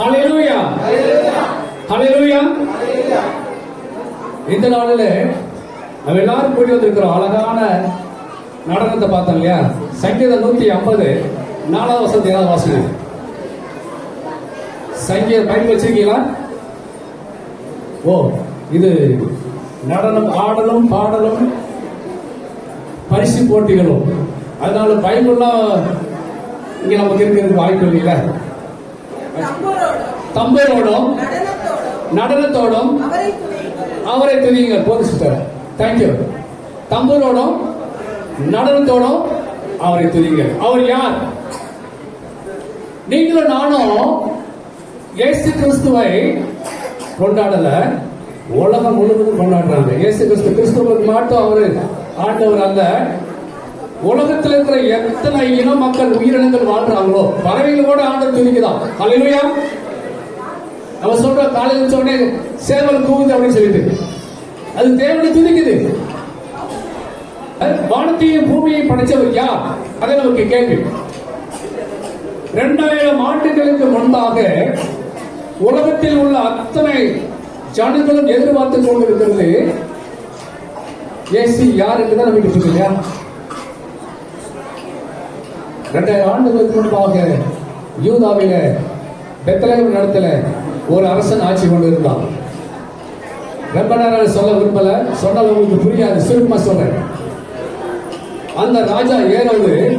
ஹalleluya ஹalleluya இந்த நாளில் நம்ம எல்லாரும் கூடி வந்திருக்கிறோம் அழகான நடனத்தை பார்த்தோம் இல்லையா? சங்கீதம் நூத்தி ஐம்பது நாலாவது வசதி ஏதாவது வாசனை சங்கீத பயன் வச்சிருக்கீங்களா? ஓ இது நடனம் ஆடலும் பாடலும் பரிசு போட்டிகளும். அதனால பைபிள்லாம் இங்க நமக்கு இருக்கிறதுக்கு வாய்ப்பு இல்லை தம்புரோடும் தம்பரோடும் நடனத்தோடும் அவரை துதிங்க போது சிஸ்டர் தேங்க்யூ தம்பரோடும் நடனத்தோடும் அவரை துதிங்க அவர் யார்? நீங்களும் நானும் இயேசு கிறிஸ்துவை கொண்டாடல. உலகம் முழுவதும் கொண்டாடுறாங்க. இயேசு கிறிஸ்து கிறிஸ்துவுக்கு மட்டும் அவரு ஆண்டவர் அல்ல. உலகத்தில் இருக்கிற எத்தனை இன மக்கள் உயிரினங்கள் வாழ்றாங்களோ பறவைகள் கூட ஆண்டவர் துதிக்குதான் ஹalleluya நம்ம சொல்ற காலையில் சொன்னே சேவல் கூவுது அப்படின்னு சொல்லிட்டு. அது தேவனை துதிக்குது. வானத்தையும் பூமியையும் படைச்சவர் யார்? அதை நமக்கு கேள்வி. இரண்டாயிரம் ஆண்டுகளுக்கு முன்பாக உலகத்தில் உள்ள அத்தனை ஜனங்களும் எதிர்பார்த்து கொண்டிருக்கிறது. ஏசி யார் என்று தான் நமக்கு இல்லையா இரண்டாயிரம் ஆண்டுகளுக்கு முன்பாக யூதாவில பெத்தலகம் நடத்தலை. ஒரு அரசன் ஆட்சி கொண்டிருந்தான். ரொம்ப நேரம் சொல்ல விரும்பல. சொன்னால் உங்களுக்கு புரியாது. சுருக்கமா சொல்றேன். அந்த ராஜா ஏரோது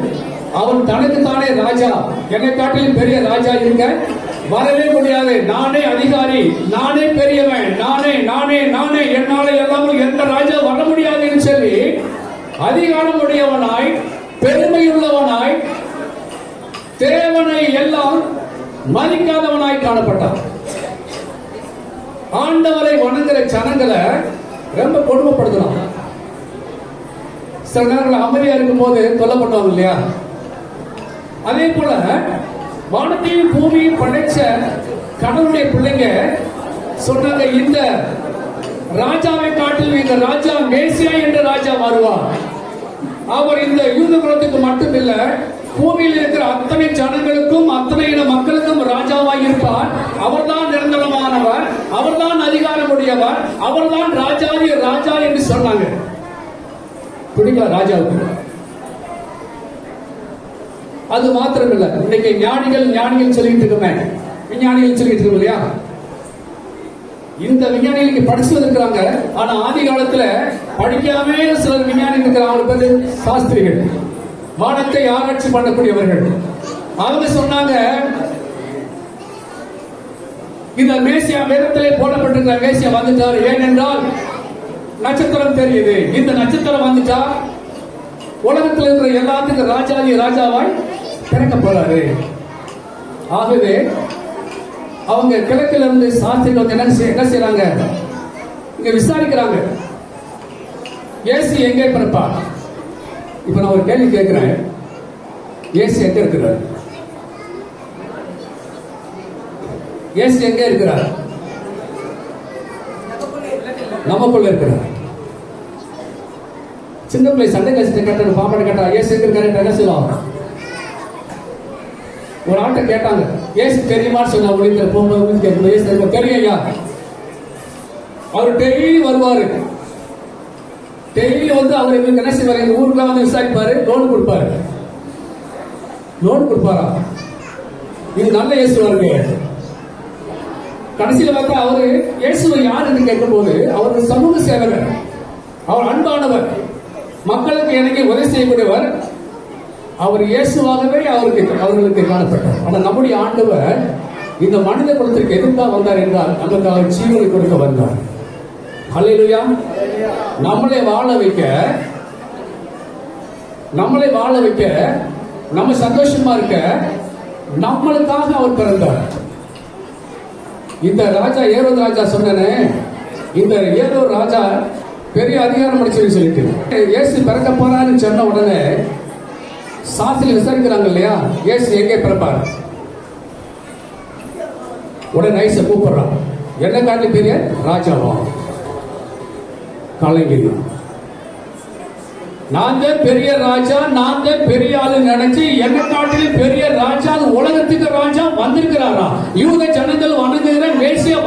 அவன் தனக்கு தானே ராஜா. என்னை காட்டிலும் பெரிய ராஜா இருக்க வரவே முடியாது. நானே அதிகாரி. நானே பெரியவன். நானே நானே நானே. என்னால எல்லாமும் எந்த ராஜா வர முடியாதுன்னு சொல்லி அதிகாரம் உடையவனாய் பெருமையுள்ளவனாய் தேவனை எல்லாம் மதிக்காதவனாய் காணப்பட்டான். ஆண்டவரை வணங்குற ஜனங்களை ரொம்ப கொடுமைப்படுத்தணும் சில நேரங்கள் அமைதியா இருக்கும் போது கொல்ல பண்ணுவாங்க இல்லையா? அதே போல வானத்தையும் பூமியும் படைச்ச கடவுளுடைய பிள்ளைங்க சொன்னாங்க இந்த ராஜாவை காட்டிலும் இந்த ராஜா மேசியா என்ற ராஜா வருவார் அவர் இந்த யூத குலத்துக்கு மட்டுமில்ல பூமியில் இருக்கிற அத்தனை ஜனங்களுக்கும் அத்தனை இன மக்களுக்கும் ராஜாவாக இருப்பார் அவர்தான் நிரந்தரமானவர். அவர்தான் அதிகாரமுடையவர் அவர்தான் ராஜாதி ராஜா என்று சொன்னாங்க. பிடிக்கல ராஜாவுக்கு? அது மாத்திரமில்ல. இன்னைக்கு ஞானிகள் ஞானிகள் சொல்லிட்டு இருக்கோமே. விஞ்ஞானிகள் சொல்லிட்டு இருக்கோம் இல்லையா? இந்த விஞ்ஞானிகளுக்கு படிச்சு இருக்கிறாங்க. ஆனா ஆதி காலத்துல படிக்காம சிலர் விஞ்ஞானிகள் இருக்கிறாங்க. பேரு சாஸ்திரிகள். வானத்தை ஆராய்ச்சி பண்ணக்கூடியவர்கள். அவங்க சொன்னாங்க இந்த மேசியா வேதத்திலே போடப்பட்டிருக்கிற மேசியா வந்துட்டார். ஏனென்றால் நட்சத்திரம் தெரியுது. இந்த நட்சத்திரம் வந்துட்டா உலகத்தில் இருக்கிற எல்லாத்துக்கும் ராஜாதி ராஜாவாய் பிறக்க போறாரு. ஆகவே அவங்க கிழக்கில் இருந்து சாஸ்திரிகள் வந்து என்ன என்ன செய்யறாங்க இங்க விசாரிக்கிறாங்க. ஏசி எங்கே பிறப்பா இப்ப நான் ஒரு கேள்வி கேட்கிறேன். ஏசி எங்க இருக்கிறார்? இயேசு எங்க இருக்கிறார்? நமக்குள்ள இருக்கிறார். சின்ன பிள்ளை சண்டை கழிச்சு கட்டணும் பாப்பாடு கட்டா ஏசு எங்க இருக்காரு? என்ன சொல்லுவாங்க ஒரு ஆட்டை கேட்டாங்க ஏசு தெரியுமான்னு சொன்னா ஒளிக்கிற போகும்போது வந்து கேட்கும்போது ஏசு தெரியுமா? தெரியும் ஐயா அவர் டெய்லி வருவாரு. டெய்லி வந்து அவர் எங்களுக்கு என்ன செய்வார்? எங்க ஊருக்குலாம் வந்து விசாரிப்பாரு லோன் கொடுப்பாரு. லோன் கொடுப்பாரா? இது நல்ல இயேசு வருங்க கடைசியில பார்த்தா அவரு இயேசுவை யார் என்று கேட்கும்போது அவர் சமூக சேவகர் அவர் அன்பானவர் மக்களுக்கு எனக்கு உதவி செய்யக்கூடியவர் அவர் இயேசுவாகவே அவருக்கு அவர்களுக்கு காணப்பட்டார். ஆனால் நம்முடைய ஆண்டவர் இந்த மனித குலத்திற்கு எதிர்த்தான் வந்தார் என்றால் நமக்கு அவர் ஜீவனை கொடுக்க வந்தார். அல்லையா நம்மளை வாழ வைக்க நம்மளை வாழ வைக்க நம்ம சந்தோஷமா இருக்க நம்மளுக்காக அவர் பிறந்தார். இந்த ராஜா ஏரோது ராஜா சொன்னனே இந்த ஏதோ ராஜா பெரிய அதிகாரம் படிச்சு சொல்லிட்டு ஏசு பிறக்க போறாருன்னு சொன்ன உடனே சாஸ்திரி விசாரிக்கிறாங்க இல்லையா? ஏசு எங்கே பிறப்பார்? உடனே ஐச கூப்பிடுறான். என்ன காட்டி பெரிய? ராஜாவா? கலைஞர் நான் தான் பெரிய ராஜா நான் தான் பெரிய ஆளு நினைச்சு என்ன காட்டிலும் பெரிய ராஜா உலகத்துக்கு ராஜா வந்திருக்கிறாரா? யூத ஜனங்க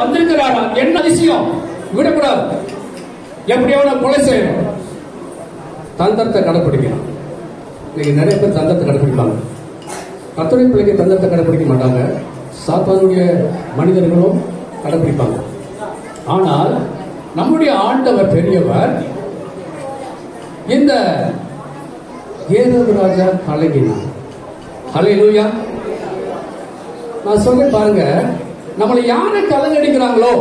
வந்திருக்கிறாரா? என்ன விஷயம்? விடக்கூடாது. எப்படியாவது கொலை செய்யணும். தந்திரத்தை கடைப்பிடிக்கணும். இன்னைக்கு நிறைய பேர் தந்திரத்தை கடைப்பிடிப்பாங்க. கத்துரை பிள்ளைக்கு தந்திரத்தை கடைப்பிடிக்க மாட்டாங்க. சாத்தானுடைய மனிதர்களும் கடைப்பிடிப்பாங்க. ஆனால் நம்முடைய ஆண்டவர் பெரியவர் இந்த ஏதோது ராஜா கலங்கினார் ஹalleluya. நான் சொல்ல பாருங்க நம்மளை யாரை கலங்கடிக்கிறாங்களோ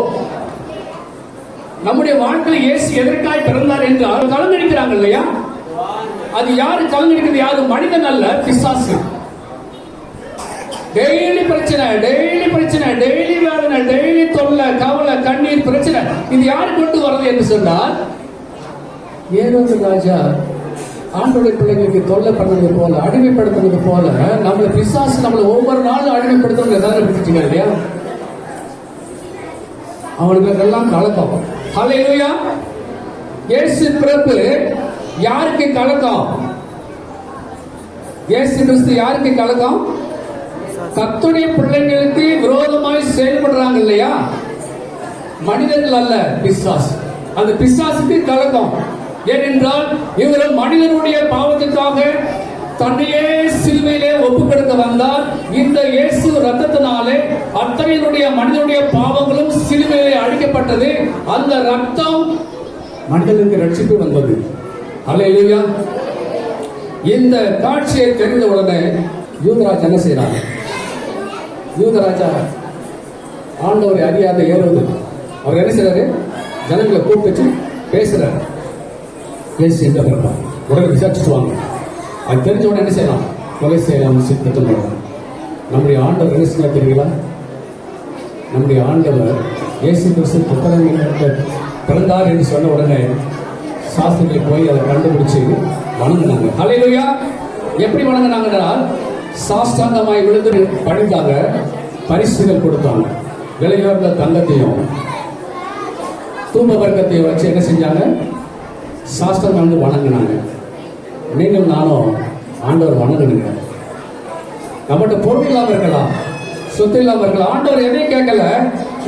நம்முடைய வாழ்க்கையில் இயேசு எதற்காய் பிறந்தார் என்று அவர் கலங்கடிக்கிறாங்க இல்லையா? அது யாரு கலங்கடிக்கிறது? யாரு? மனிதன் அல்ல பிசாசு. டெய்லி பிரச்சனை டெய்லி பிரச்சனை டெய்லி வேதனை டெய்லி தொல்லை கவலை கண்ணீர் பிரச்சனை. இது யாரு கொண்டு வர்றது என்று சொன்னால் ஏரோது ராஜா ஆண்டோடைய பிள்ளைங்களுக்கு தொல்லை பண்ணது போல அடிமைப்படுத்துறது போல நம்மளை பிசாசு நம்மளை ஒவ்வொரு நாளும் அடிமைப்படுத்துறது எதாவது பிடிச்சிங்க இல்லையா? அவனுக்கு எல்லாம் கலக்கம் ஹலையா இயேசு பிறப்பு யாருக்கு கலக்கம்? இயேசு கிறிஸ்து யாருக்கு கலக்கம்? கத்துடைய பிள்ளைங்களுக்கு விரோதமாய் செயல்படுறாங்க இல்லையா? மனிதர்கள் அல்ல பிசாஸ் அந்த பிசாசுக்கு கலக்கம். ஏனென்றால் இவர்கள் மனிதனுடைய பாவத்திற்காக தன்னையே சிலுவையிலே ஒப்பு வந்தார். இந்த இயேசு ரத்தத்தினாலே அத்தனையினுடைய மனிதனுடைய பாவங்களும் சிலுவையிலே அழிக்கப்பட்டது. அந்த ரத்தம் மனிதனுக்கு ரட்சிப்பு வந்தது. அல்லேலூயா இந்த காட்சியை தெரிந்த உடனே யூதராஜ் என்ன செய்யறாங்க யூதராஜா ஆண்டவரை அறியாத ஏறுவது அவர் என்ன செய்யறாரு ஜனங்களை கூப்பிட்டு வச்சு பேசுறாரு. பேசி எங்க பிறப்பார் உடனே விசாரிச்சுட்டு வாங்க. அது தெரிஞ்ச உடனே என்ன செய்யலாம்? கொலை செய்யலாம் சித்தத்தில் போடலாம் நம்முடைய ஆண்டவர் என்ன தெரியுங்களா? நம்முடைய ஆண்டவர் இயேசு கிறிஸ்து புத்தகங்கள் பிறந்தார் என்று சொன்ன உடனே சாஸ்திரிகள் போய் அதை கண்டுபிடிச்சு வணங்கினாங்க. ஹalleluya! எப்படி வணங்கினாங்கன்றால் சாஷ்டாங்கமாய் விழுந்து பணிந்தாங்க பரிசுகள் கொடுத்தாங்க. விலையுயர்ந்த தங்கத்தையும் தூப வர்க்கத்தையும் வச்சு என்ன செஞ்சாங்க? சாஸ்திரம் வந்து வணங்கினாங்க. நீங்கள் நானும் ஆண்டவர் வணங்கணுங்க நம்மகிட்ட பொருள் இல்லாமல் இருக்கலாம் சொத்து இல்லாமல் இருக்கலாம். ஆண்டவர் எதையும் கேட்கல.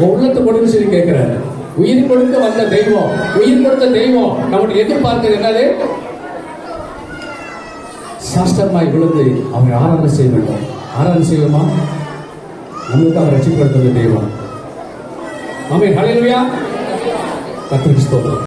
உள்ளத்து உள்ளத்தை சொல்லி கேட்கிறாரு. உயிர் கொடுக்க வந்த தெய்வம் உயிர் கொடுத்த தெய்வம். நம்மகிட்ட எதிர்பார்க்கிறது என்னது? சாஸ்திரமாய் விழுந்து அவர் ஆராதனை செய்ய வேண்டும். ஆராதனை செய்வோமா? நம்மளுக்கு அவர் ரசிப்படுத்துவது தெய்வம். ஆமே ஹலையா கத்திரிக்கு